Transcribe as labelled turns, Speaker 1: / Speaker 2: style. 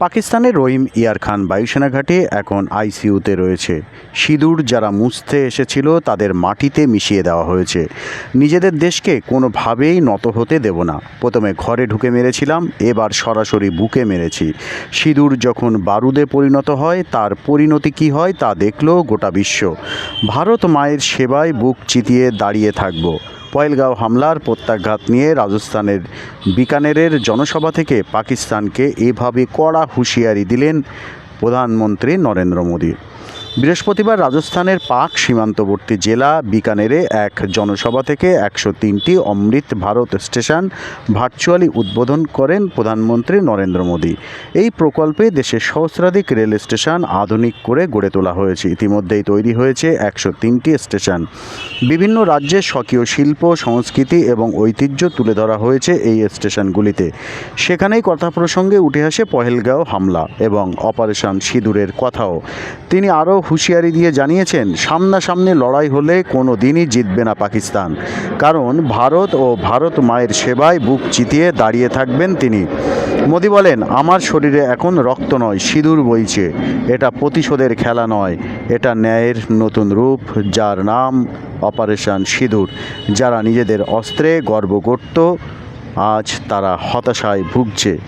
Speaker 1: পাকিস্তানের রহিম ইয়ার খান বায়ুসেনা ঘাটে এখন আইসিইউতে রয়েছে। সিঁদুর যারা মুছতে এসেছিল, তাদের মাটিতে মিশিয়ে দেওয়া হয়েছে। নিজেদের দেশকে কোনোভাবেই নত হতে দেব না। প্রথমে ঘরে ঢুকে মেরেছিলাম, এবার সরাসরি বুকে মেরেছি। সিঁদুর যখন বারুদে পরিণত হয়, তার পরিণতি কী হয় তা দেখল গোটা বিশ্ব। ভারত মায়ের সেবায় বুক চিতিয়ে দাঁড়িয়ে থাকব। পয়েলগাঁও হামলার প্রত্যাঘাত নিয়ে রাজস্থানের বিকানেরের জনসভা থেকে পাকিস্তানকে এভাবে কড়া হুঁশিয়ারি দিলেন প্রধানমন্ত্রী নরেন্দ্র মোদী। বৃহস্পতিবার রাজস্থানের পাক সীমান্তবর্তী জেলা বিকানেরে এক জনসভা থেকে একশো তিনটি অমৃত ভারত স্টেশন ভার্চুয়ালি উদ্বোধন করেন প্রধানমন্ত্রী নরেন্দ্র মোদী। এই প্রকল্পে দেশের সহস্রাধিক রেল স্টেশন আধুনিক করে গড়ে তোলা হয়েছে। ইতিমধ্যেই তৈরি হয়েছে একশো তিনটি স্টেশন। বিভিন্ন রাজ্যের স্বকীয় শিল্প, সংস্কৃতি এবং ঐতিহ্য তুলে ধরা হয়েছে এই স্টেশনগুলিতে। সেখানেই কথা প্রসঙ্গে উঠে আসে পহেলগাঁও হামলা এবং অপারেশন সিঁদুরের কথাও। তিনি আরও হুঁশিয়ারি দিয়ে জানিয়েছেন, সামনাসামনি লড়াই হলে কোনো দিনই জিতবে না পাকিস্তান। কারণ ভারত ও ভারত মায়ের সেবায় বুক চিতিয়ে দাঁড়িয়ে থাকবেন তিনি। মোদি বলেন, আমার শরীরে এখন রক্ত নয়, সিঁদুর বইছে। এটা প্রতিশোধের খেলা নয়। এটা ন্যায়ের নতুন রূপ, যার নাম অপারেশন সিঁদুর। যারা নিজেদের অস্ত্রে গর্ব করত, আজ তারা হতাশায় ভুগছে।